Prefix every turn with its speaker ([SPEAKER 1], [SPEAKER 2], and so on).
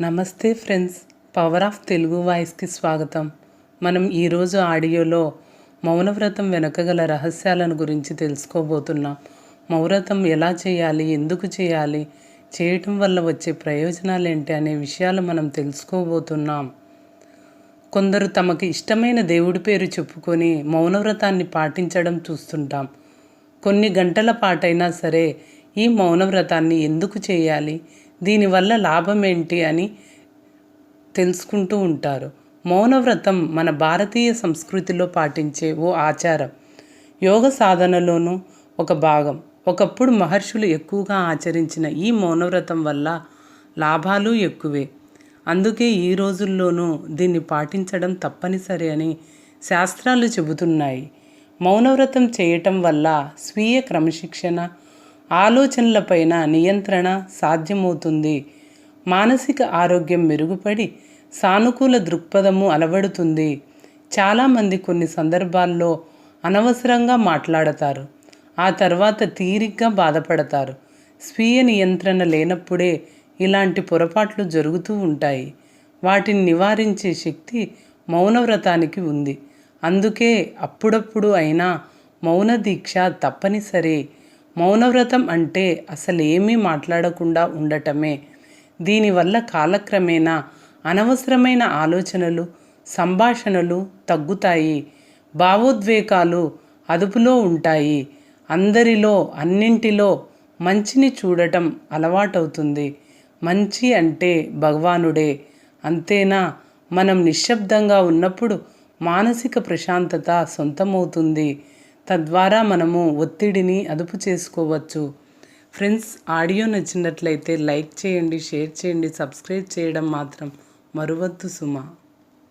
[SPEAKER 1] నమస్తే friends. Power of Telugu వాయిస్కి స్వాగతం. మనం ఈరోజు ఆడియోలో మౌనవ్రతం వెనకగల రహస్యాలను గురించి తెలుసుకోబోతున్నాం. మౌనవ్రతం ఎలా చేయాలి? ఎందుకు చేయాలి? చేయటం వల్ల వచ్చే ప్రయోజనాలు ఏంటి? అనే విషయాలు మనం తెలుసుకోబోతున్నాం. కొందరు తమకు ఇష్టమైన దేవుడి పేరు చెప్పుకొని మౌనవ్రతాన్ని పాటించడం చూస్తుంటాం. కొన్ని గంటల పాటైనా సరే ఈ మౌనవ్రతాన్ని ఎందుకు చేయాలి? దీనివల్ల లాభం ఏంటి అని తెలుసుకుంటూ ఉంటారు. మౌనవ్రతం మన భారతీయ సంస్కృతిలో పాటించే ఓ ఆచారం. యోగ సాధనలోనూ ఒక భాగం. ఒకప్పుడు మహర్షులు ఎక్కువగా ఆచరించిన ఈ మౌనవ్రతం వల్ల లాభాలు ఎక్కువే. అందుకే ఈ రోజుల్లోనూ దీన్ని పాటించడం తప్పనిసరి అని శాస్త్రాలు చెబుతున్నాయి. మౌనవ్రతం చేయటం వల్ల స్వీయ క్రమశిక్షణ ఆలోచనలపైన నియంత్రణ సాధ్యమవుతుంది. మానసిక ఆరోగ్యం మెరుగుపడి సానుకూల దృక్పథము అలవడుతుంది. చాలామంది కొన్ని సందర్భాల్లో అనవసరంగా మాట్లాడతారు. ఆ తర్వాత తీరిగ్గా బాధపడతారు. స్వీయ నియంత్రణ లేనప్పుడే ఇలాంటి పొరపాట్లు జరుగుతూ ఉంటాయి. వాటిని నివారించే శక్తి మౌనవ్రతానికి ఉంది. అందుకే అప్పుడప్పుడు అయినా మౌన దీక్ష తప్పనిసరి. మౌనవ్రతం అంటే అసలేమీ మాట్లాడకుండా ఉండటమే. దీనివల్ల కాలక్రమేణా అనవసరమైన ఆలోచనలు సంభాషణలు తగ్గుతాయి. భావోద్వేగాలు అదుపులో ఉంటాయి. అందరిలో అన్నింటిలో మంచిని చూడటం అలవాటవుతుంది. మంచి అంటే భగవానుడే. అంతేనా? మనం నిశ్శబ్దంగా ఉన్నప్పుడు మానసిక ప్రశాంతత సొంతమవుతుంది. తద్వారా మనము ఒత్తిడిని అదుపు చేసుకోవచ్చు. ఫ్రెండ్స్ ఆడియో నచ్చినట్లయితే లైక్ చేయండి షేర్ చేయండి సబ్స్క్రైబ్ చేయడం మాత్రం మరువద్దు సుమా.